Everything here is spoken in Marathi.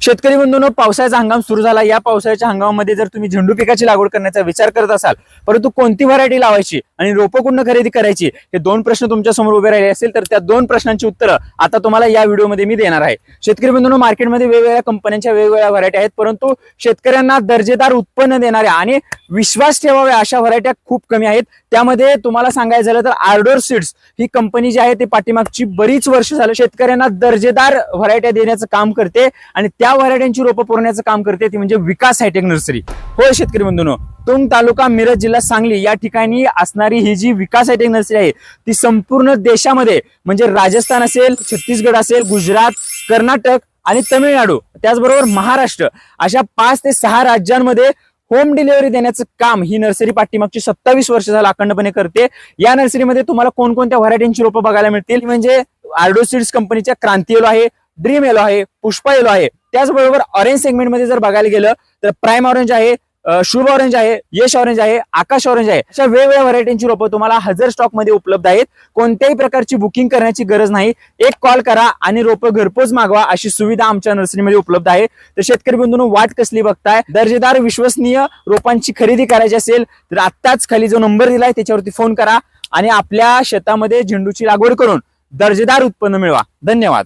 शेतकरी बंधूंनो पावसाळ्याचा हंगाम सुरू झाला. या पावसाळ्याच्या हंगामामध्ये जर तुम्ही झेंडू पिकाची लागवड करण्याचा विचार करत असाल परंतु कोणती व्हरायटी लावायची आणि रोपं कुठनं खरेदी करायची हे दोन प्रश्न तुमच्यासमोर उभे राहिले असेल तर त्या दोन प्रश्नांची उत्तरं आता तुम्हाला या व्हिडिओमध्ये मी देणार आहे. शेतकरी बंधूंनो मार्केटमध्ये वेगवेगळ्या कंपन्यांच्या वेगवेगळ्या व्हरायटी आहेत परंतु शेतकऱ्यांना दर्जेदार उत्पन्न देणाऱ्या आणि विश्वास ठेवाव्या अशा व्हरायट्या खूप कमी आहेत. त्यामध्ये तुम्हाला सांगायचं झालं तर आर्डोर सीड्स ही कंपनी जी आहे ती पाठीमागची बरीच वर्ष झालं शेतकऱ्यांना दर्जेदार व्हरायट्या देण्याचं काम करते आणि त्या या वराड्यांची रोपं पुरवण्याचं काम करते ती म्हणजे विकास हायटेक नर्सरी. होय शेतकरी बंधूंनो तुंग तालुका मिरज जिल्हा सांगली या ठिकाणी असणारी ही जी विकास हायटेक नर्सरी आहे ती संपूर्ण देशामध्ये म्हणजे राजस्थान असेल छत्तीसगड असेल गुजरात कर्नाटक आणि तमिळनाडू त्याचबरोबर महाराष्ट्र अशा पाच ते सहा राज्यांमध्ये होम डिलिव्हरी देण्याचं काम ही नर्सरी पाठीमागची सत्तावीस वर्ष झालं अखंडपणे करते. या नर्सरीमध्ये तुम्हाला कोणकोणत्या व्हरायटींची रोपं बघायला मिळतील? म्हणजे आर्डो सीड्स कंपनीच्या क्रांती येलो आहे ड्रीम येलो आहे पुष्पा येलो आहे त्याचबरोबर ऑरेंज सेगमेंटमध्ये जर बघायला गेलं तर प्राईम ऑरेंज आहे शुभ ऑरेंज आहे यश ऑरेंज आहे आकाश ऑरेंज आहे. अशा वेगवेगळ्या व्हरायटींची रोपं तुम्हाला हजर स्टॉकमध्ये उपलब्ध आहेत. कोणत्याही प्रकारची बुकिंग करण्याची गरज नाही. एक कॉल करा आणि रोपं घरपोच मागवा अशी सुविधा आमच्या नर्सरीमध्ये उपलब्ध आहे. तर शेतकरी बंधूंनो वाट कसली बघताय? दर्जेदार विश्वसनीय रोपांची खरेदी करायची असेल तर आत्ताच खाली जो नंबर दिलाय त्याच्यावरती फोन करा आणि आपल्या शेतामध्ये झेंडूची लागवड करून दर्जेदार उत्पन्न मिळवा. धन्यवाद.